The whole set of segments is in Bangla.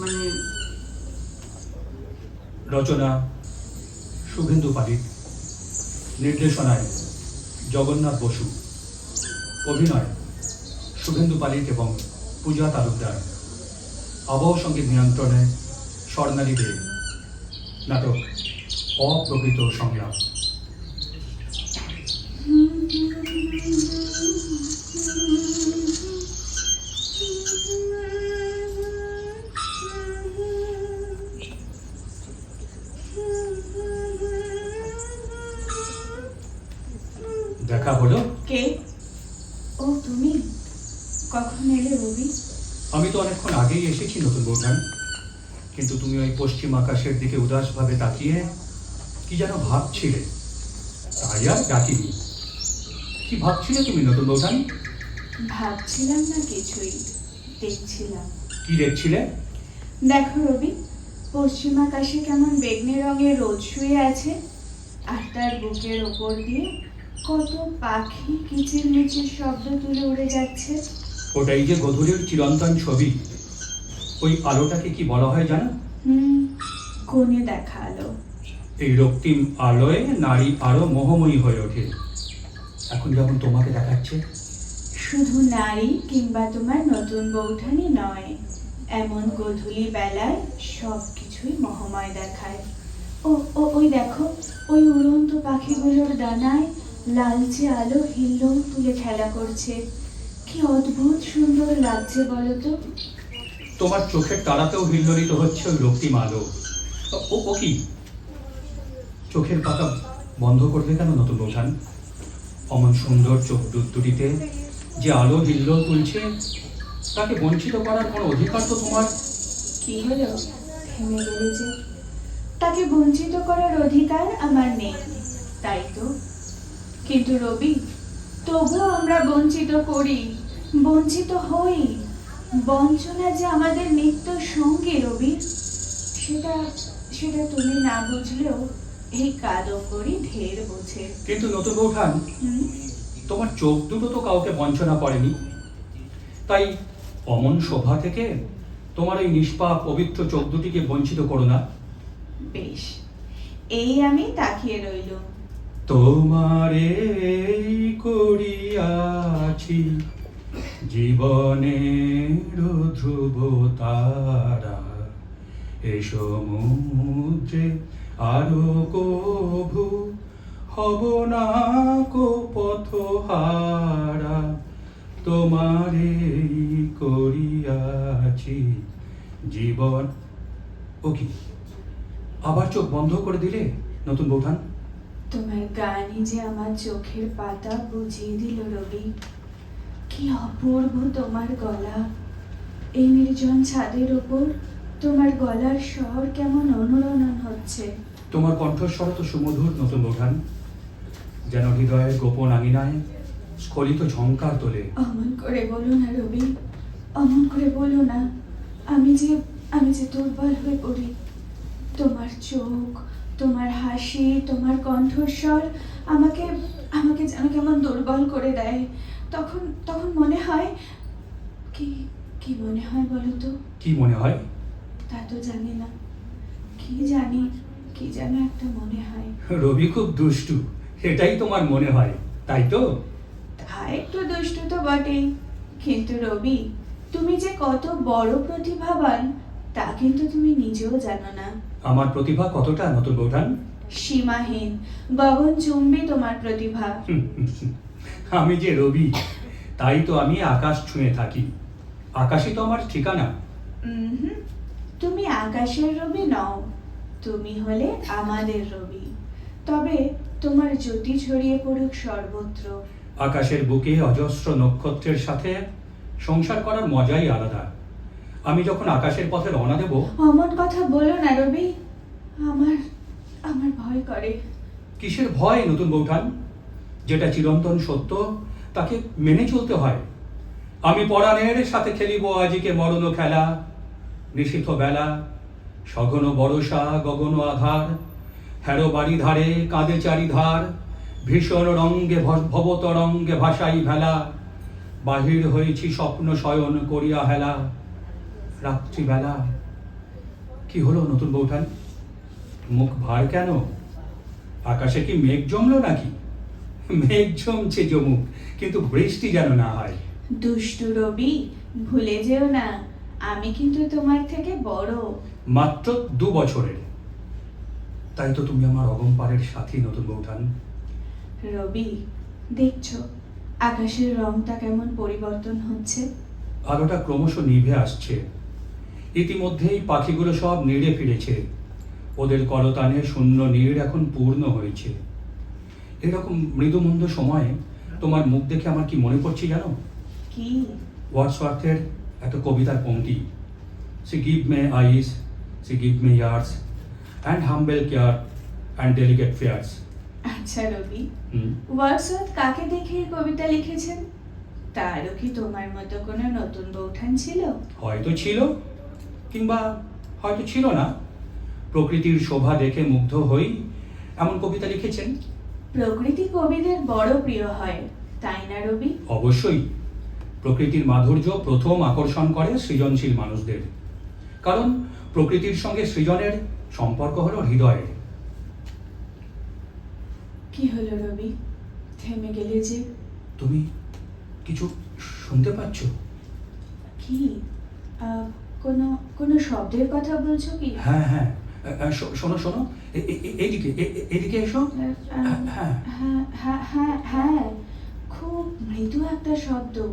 মানে রচনা শুভেন্দু পালিত। নির্দেশনায় জগন্নাথ বসু। অভিনয় শুভেন্দু পালিত এবং পূজা তালুকদার। আবহ সংগীত নিয়ন্ত্রণে স্বর্ণালী দে। নাটক, অপ্রকৃত সংলাপ। দেখা হলো। কে? ও তুমি? কখন এলে রবি? আমি তো অনেকক্ষণ আগেই এসেছি নতুন বৌঠান কিন্তু তুমি ওই পশ্চিম আকাশের দিকে উদাসভাবে তাকিয়ে কি যেন ভাবছিলে? তাই আর ডাকিনি। কি ভাবছিলে তুমি নতুন বৌঠান ভাবছিলাম না কিছুই দেখছিলাম। কি দেখছিলে? দেখো রবি পশ্চিম আকাশে কেমন বেগনি রঙের রোদ শুয়ে আছে আর তার বুকের ওপর দিয়ে কত পাখি কিচির মিচির শব্দ তুলে উড়ে যাচ্ছে। ওটাই যে গধূলির চিরন্তন ছবি। ওই আলোটাকে কি বলা হয় জানো? হুম কোণে দেখা আলো। এই রক্তিম আলোয় নারী আরও মোহময়ী হয়ে ওঠে। এখন যখন তোমাকে দেখাচ্ছে শুধু নারী কিংবা তোমার নতুন বৌঠানি নয় এমন গধূলি বেলায় সব কিছুই মহময় দেখায়। ও ও ওই দেখো ওই উড়ন্ত পাখিগুলোর ডানায় লালচে আলো হিল্লোল তুলে খেলা করছে। কি অদ্ভুত সুন্দর লাগছে বলো তো। তোমার চোখের তারাতেও হিল্লোলিত হচ্ছে ওই রক্তিম আলো ও ও কি? চোখের পাতা বন্ধ করবে কেন নতুন বৌঠান অমন সুন্দর চোখ দুটিতে যে আলো হিল্লোল তুলছে তাকে বঞ্চিত করার কোনো অধিকার তো তোমার? কি হলো? থেমে গেলে যে। তাকে বঞ্চিত করার অধিকার আমার নেই। তাই তো? কিন্তু রবি তবুও আমরা বঞ্চিত করি বঞ্চিত হই। বঞ্চনা যে আমাদের নিত্য সঙ্গী রবি সেটা সেটা তুমি না বুঝলেও এই কাদম্বরী ঢের বোঝে। কিন্তু নতুন বৌঠান? তোমার চোখ দুটো তো কাউকে বঞ্চনা করেনি। তাই অমন শোভা থেকে তোমার এই নিষ্পাপ পবিত্র চোখ দুটিকে বঞ্চিত করো না। বেশ এই আমি তাকিয়ে রইলুম। তোমারে করিয়াছি জীবনের ধ্রুব তারা এ সমুদ্রে আরও কভু হব না কো পথহারা। তোমারে করিয়াছি জীবন। ও কি? আবার চোখ বন্ধ করে দিলে নতুন বৌঠান তোমার গানই যে আমার চোখের পাতা বুঝিয়ে দিল রবি। কি অপূর্ব তোমার গলা। এই নির্জন ছাদের ওপর তোমার গলার স্বর কেমন অনুরণন হচ্ছে। তোমার কণ্ঠস্বর তো সুমধুর নতুন বোঠান যেন হৃদয়ের গোপন আঙিনায় স্খলিত ঝঙ্কার তোলে। অমন করে বলো না রবি অমন করে বলো না। আমি যে আমি যে দুর্বল হয়ে পড়ি তোমার চোখ তোমার হাসি তোমার কণ্ঠস্বর আমাকে আমাকে যেন কেমন দুর্বল করে দেয়। তখন তখন মনে হয় কি কি মনে হয় বলো তো? কি মনে হয়? তা তো জানি না। কি জানি কি যেন একটা মনে হয়। রবি খুব দুষ্টু এটাই তোমার মনে হয় তাই তো? তা একটু দুষ্টু তো বটেই কিন্তু রবি তুমি যে কত বড় প্রতিভাবান তা কিন্তু তুমি নিজেও জানো না। আমার প্রতিভা কতটা নতুন বৌঠান? সীমাহীন। গগনচুম্বী তোমার প্রতিভা। আমি যে রবি তাই তো আমি আকাশ ছুঁয়ে থাকি। আকাশই তো আমার ঠিকানা। তুমি আকাশের রবি নও তুমি হলে আমাদের রবি। তবে তোমার জ্যোতি ছড়িয়ে পড়ুক সর্বত্র। আকাশের বুকে অজস্র নক্ষত্রের সাথে সংসার করার মজাই আলাদা। আমি যখন আকাশের পথে রওনা দেব অমন কথা বলো না রবি। আমার আমার ভয় করে। কিসের ভয় নতুন বৌঠান? যেটা চিরন্তন সত্য তাকে মেনে চলতে হয়। আমি পরাণের সাথে খেলিব আজিকে মরণ খেলা। নিশীথ বেলা সঘন বরষা গগন আধার। হ্যারো বাড়ি ধারে কাঁদে চারিধার। ভীষণ রঙ্গে ভবতরঙ্গে ভাসাই ভেলা। বাহির হয়েছি স্বপ্ন শয়ন করিয়া হেলা। রাত্রিবেলা। কি হলো নতুন বৌঠান? মুখ ভার কেন? আকাশে কি মেঘ জমলো নাকি? মেঘ জমছে জমুক কিন্তু বৃষ্টি যেন না হয়। দুষ্টু রবি ভুলে যেও না আমি কিন্তু তোমার থেকে বড়। মাত্র দু বছরের। তাই তো তুমি আমার অগম্পারের সাথী নতুন বৌঠান। রবি দেখছ আকাশের রংটা কেমন পরিবর্তন হচ্ছে? আলোটা ক্রমশ নিভে আসছে। ইতিমধ্যেই পাখিগুলো সব নেড়ে ফিরেছে। ওদের কলতানে শূন্য নীড় এখন পূর্ণ হয়েছে। এরকম মৃদুমন্দ সময়ে তোমার মুখ দেখে আমার কি মনে পড়ছে জানো? কি? ওয়ার্ডসওয়ার্থের একটা কবিতার পংক্তি she give me eyes she give me ears and humble care and delicate fears আচ্ছা রবি। ওয়াটসঅ্যাপ কাকে দেখে কবিতা লিখেছেন? তারও কি তোমার মতো কোনো নতুন বৌঠান ছিল? হয়তো ছিল। কিংবা হয়তো ছিল না। প্রকৃতির শোভা দেখে মুগ্ধ হই এমন কবিতা লিখেছেন। প্রকৃতি কবিদের বড় প্রিয় হয় তাই না রবি? অবশ্যই। প্রকৃতির মাধুর্য প্রথম আকর্ষণ করে সৃজনশীল মানুষদের। কারণ প্রকৃতির সঙ্গে সৃজনের সম্পর্ক হলো হৃদয়ের। কি হলো রবি? থেমে গেলে যে। তুমি কিছু শুনতে পাচ্ছ? কি? কোনো কোনো শব্দের কথা বলছো কি? হ্যাঁ হ্যাঁ। শোনো শোনো। এ- এ- এ- এইদিকে এ- এ- এদিকে এসো। আহ, হ্যাঁ হ্যাঁ। হ্যাঁ হ্যাঁ হ্যাঁ খুব মৃদু একটা শব্দ।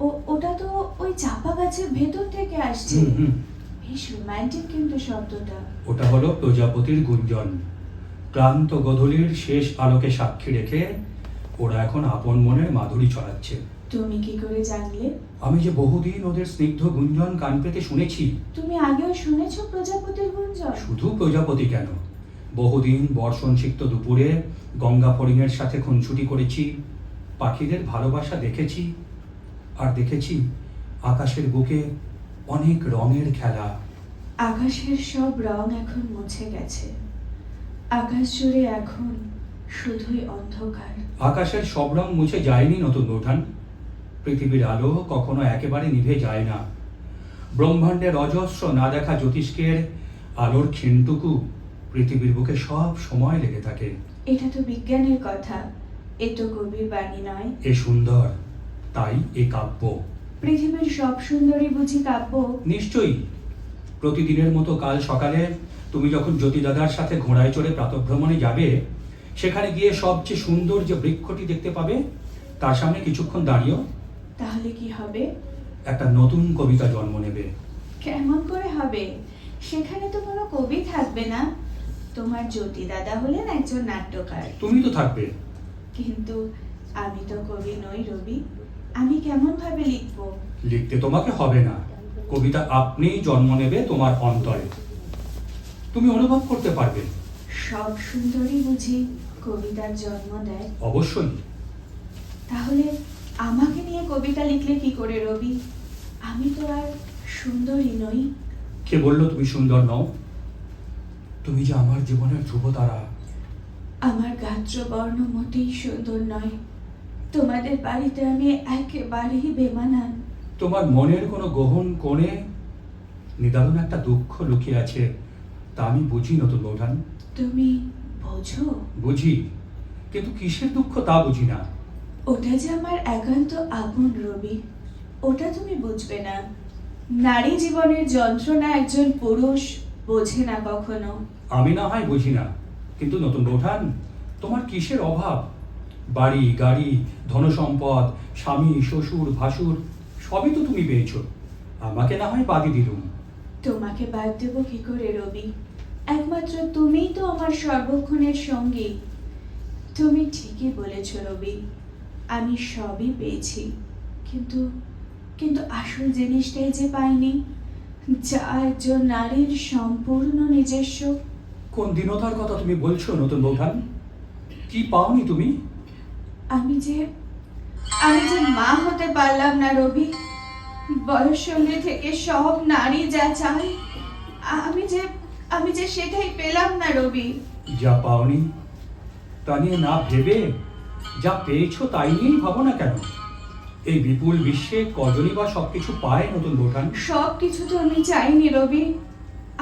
ও ওটা তো ওই চাপা গাছের ভেতর থেকে আসছে। বেশ রোমান্টিক কিন্তু শব্দটা। ওটা হলো প্রজাপতির গুঞ্জন। ক্লান্ত গধূলির শেষ আলোকে সাক্ষী রেখে ওরা এখন আপন মনের মাধুরী ছড়াচ্ছে। তুমি কি করে জানলে? আমি যে বহুদিন ওদের স্নিগ্ধ গুঞ্জন কান পেতে শুনেছি। তুমি আগেও শুনেছো প্রজাপতির গুঞ্জন? শুধু প্রজাপতি কেন? বহুদিন বর্ষণ সিক্ত দুপুরে গঙ্গা ফড়িংয়ের সাথে খুনছুটি করেছি পাখিদের ভালোবাসা দেখেছি আর দেখেছি আকাশের বুকে অনেক রঙের খেলা। আকাশের সব রং এখন মুছে গেছে। আকাশ জুড়ে এখন শুধুই অন্ধকার। আকাশের সব রং মুছে যায়নি নতুন বৌঠান পৃথিবীর আলো কখনো একেবারে নিভে যায় না। ব্রহ্মাণ্ডের অজস্র না দেখা জ্যোতিষ্কের আলোর ক্ষীণটুকু পৃথিবীর বুকে সব সময় লেগে থাকে। এটা তো বিজ্ঞানের কথা। এ তো কবির বাণী নয়। এ সুন্দর তাই এ কাব্য। পৃথিবীর সব সুন্দরী বুঝি কাব্য। নিশ্চয়ই। প্রতিদিনের মতো কাল সকালে তুমি যখন জ্যোতি দাদার সাথে ঘোড়ায় চড়ে প্রাতভ্রমণে যাবে সেখানে গিয়ে সবচেয়ে সুন্দর যে বৃক্ষটি দেখতে পাবে তার সামনে কিছুক্ষণ দাঁড়িয়েও তাহলে কি হবে? একটা নতুন কবিতা জন্ম নেবে। কেমন করে হবে? সেখানে তো কোনো কবি থাকবে না। তোমার জ্যোতি দাদা হলেন একজন নাট্যকার। তুমি তো থাকবে। কিন্তু আমি তো কবি নই রবি। আমি কেমন ভাবে লিখব? লিখতে তোমাকে হবে না। কবিতা আপনিই জন্ম নেবে তোমার অন্তরে। তুমি অনুভব করতে পারবে। সব সুন্দরী বুঝি কবিতার জন্ম দেয়। অবশ্যই। তাহলে আমাকে নিয়ে কবিতা লিখলে কি করে রবি? আমি তো আর সুন্দরী নই। কে বলল তুমি সুন্দর নও? তুমি যে আমার জীবনের ধ্রুব তারা আমার গাত্র বর্ণ মোটেই সুন্দর নয়। তোমাদের বাড়িতে আমি একেবারেই বেমানান। তোমার মনের কোনো গহন কোণে নিদারুণ একটা দুঃখ লুকিয়ে আছে তা আমি বুঝি নতুন বৌঠান তুমি বোঝো? বুঝি কিন্তু কিসের দুঃখ তা বুঝি না। ওটা যে আমার একান্ত আপন রবি ওটা তুমি বুঝবে না। নারী জীবনের যন্ত্রণা একজন পুরুষ বোঝে না কখনো। আমি না হয় বুঝি না কিন্তু নতুন বৌঠান তোমার কিসের অভাব? বাড়ি গাড়ি ধনসম্পদ স্বামী শ্বশুর ভাসুর সবই তো তুমি পেয়েছ। আমাকে না হয় বাদি দিলুম। তোমাকে বাদ দেব কি করে রবি? একমাত্র তুমিই তো আমার সর্বক্ষণের সঙ্গী। তুমি ঠিকই বলেছ রবি। আমি সবই পেয়েছি। কিন্তু কিন্তু আসল জিনিসটাই যে পাইনি যা একজন নারীর সম্পূর্ণ নিজস্ব। কোন দিনতার কথা তুমি বলছো নতুন বৌঠান? কি পাওনি তুমি? আমি যে আমি যে মা হতে পারলাম না রবি। বয়স সঙ্গে থেকে সব নারী যা চায় আমি যে আমি যে সেটাই পেলাম না রবি। যা পাওনি তা নিয়ে না ভেবে যা পেয়েছ তাই নিয়েই ভাবো না কেন? এই বিপুল বিশ্বে কজনই বা সবকিছু পায় নতুন বৌঠান সব কিছু তো আমি চাইনি রবি।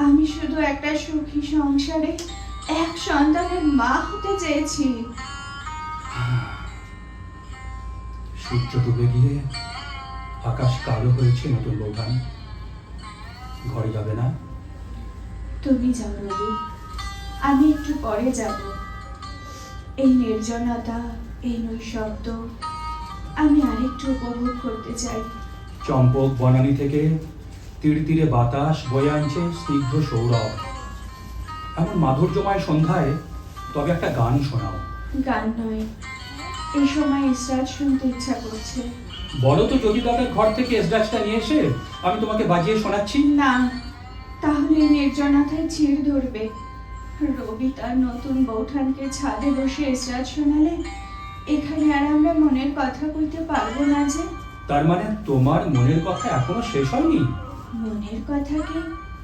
আমি শুধু একটা সুখী সংসারে এক সন্তানের মা হতে চেয়েছি। সূর্য ডুবে গিয়ে আকাশ কালো হয়েছে নতুন বৌঠান ঘরে যাবে না? তুমি যাও রবি। আমি একটু পরে যাব। এই নির্জনতা এই নৈশব্দ আমি আরেকটু উপভোগ করতে চাই। চম্পক বনানী থেকে তীর তীরে বাতাস বয়ে আনছে স্নিগ্ধ সৌরভ। এমন মাধুর্যময় সন্ধ্যায় তবে একটা গান শোনাও। গান নয় এই সময় ইসরাত শুনতে ইচ্ছা করছে। বলো তো যদি দাদার ঘর থেকে এসডাচটা নিয়ে এসে আমি তোমাকে বাজিয়ে শোনাচ্ছি। না তাহলে এই নির্জনতায় চিড় ধরবে। রবি তার নতুন বৌঠানকে ছাদে বসে ইসরাত শোনালে এখানে আর আমরা মনের কথা কইতে পারব না যে। তার মানে তোমার মনের কথা এখনও শেষ হয়নি? মনের কথা কি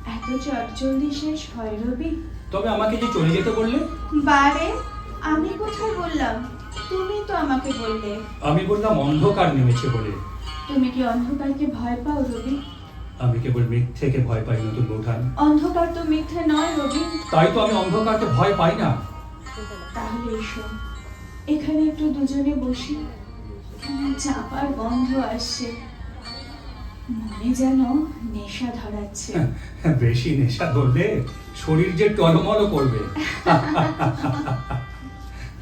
এত চটজলদি শেষ হয় রবি? তবে আমাকে যে চলে যেতে বললে? বারে আমি কোথায় বললাম? তুমি তো আমাকে বললে। আমি বললাম অন্ধকার নেমেছে বলে। তুমি কি অন্ধকারকে ভয় পাও রবি? আমি কেবল মিথ্যেকে ভয় পাই নতুন বৌঠান। অন্ধকার তো মিথ্যে নয় রবি। তাই তো আমি অন্ধকারকে ভয় পাই না। তাহলে এসো। এখানে একটু দুজনে বসি। চাপার গন্ধ আসছে। মনে যেন নেশা ধরাচ্ছে। বেশি নেশা ধরলে শরীর যে টলমল করবে।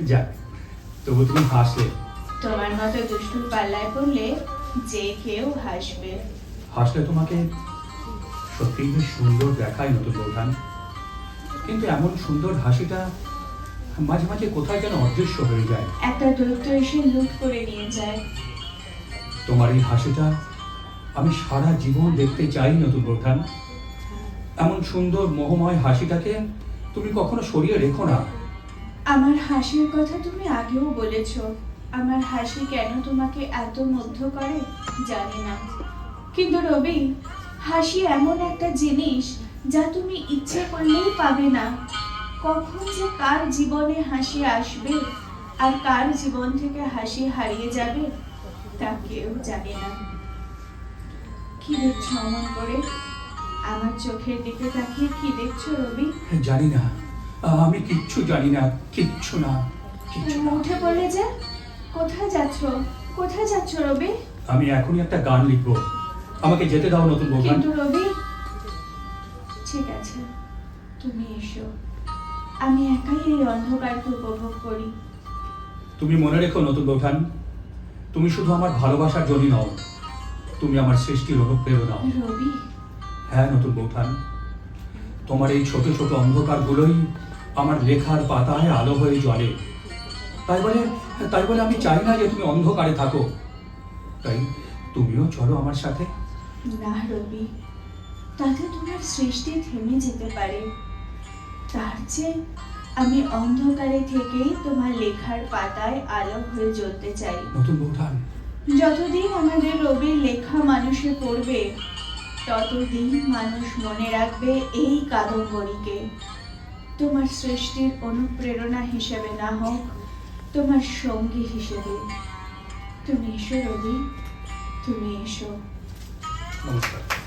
যাক তবু তুমি হাসলে। তোমার মতো দুষ্টুর পাল্লায় পড়লে যে কেউ হাসবে। হাসলে তোমাকে সত্যিই বেশ সুন্দর দেখায় নতুন বৌঠান। কিন্তু এমন সুন্দর হাসিটা মাঝে মাঝে কোথায় যেন অদৃশ্য হয়ে যায়। একটা দৈত্য এসে লুট করে নিয়ে যায়। তোমার এই হাসিটা আমি সারা জীবন দেখতে চাই নতুন বৌঠান এমন সুন্দর মোহময় হাসিটাকে তুমি কখনো সরিয়ে রেখো না। আমার হাসির কথা তুমি আগেও বলেছ। আমার হাসি কেন তোমাকে এত মুগ্ধ করে? জানি না। কিন্তু রবি হাসি এমন একটা জিনিস যা তুমি ইচ্ছে করলেই পাবে না। কখন যে কার জীবনে হাসি আসবে আর কার জীবন থেকে হাসি হারিয়ে যাবে তা কেউ জানে না। কি দেখছ অমন করে? আমার চোখের দিকে তাকিয়ে কি দেখছ রবি? জানি না। আমি কিচ্ছু জানি না কিচ্ছু না কিচ্ছু না। উঠে পড়লে যে? কোথায় যাচ্ছ? কোথায় যাচ্ছ রবি? আমি এখনই একটা গান লিখব। আমাকে যেতে দাও নতুন বৌঠান কিন্তু রবি ঠিক আছে তুমি এসো। আমি একাই এই অন্ধকারকে উপভোগ করি। তুমি মনে রেখো নতুন বৌঠান তুমি শুধু আমার ভালোবাসার জনই নও তুমি আমার সৃষ্টির অনুপ্রেরণাও রবি। হ্যাঁ নতুন বৌঠান তোমার এই ছোট ছোট অন্ধকারগুলোই আমার লেখার পাতায় আলো হয়ে জ্বলে। তাই বলে তাই বলে আমি চাই না যে তুমি অন্ধকারে থাকো। তাই তুমিও চলো আমার সাথে। না রবি তাতে তোমার সৃষ্টি থেমে যেতে পারে। তার চেয়ে আমি অন্ধকারে থেকেই তোমার লেখার পাতায় আলো হয়ে জ্বলতে চাই। নতুন বৌঠান যতদিন আমাদের রবির লেখা মানুষে পড়বে ততদিন মানুষ মনে রাখবে এই কাদম্বরীকে। তোমার সৃষ্টির অনুপ্রেরণা হিসেবে না হোক তোমার সঙ্গী হিসেবে। তুমি এসো রবি তুমি এসো। নমস্কার।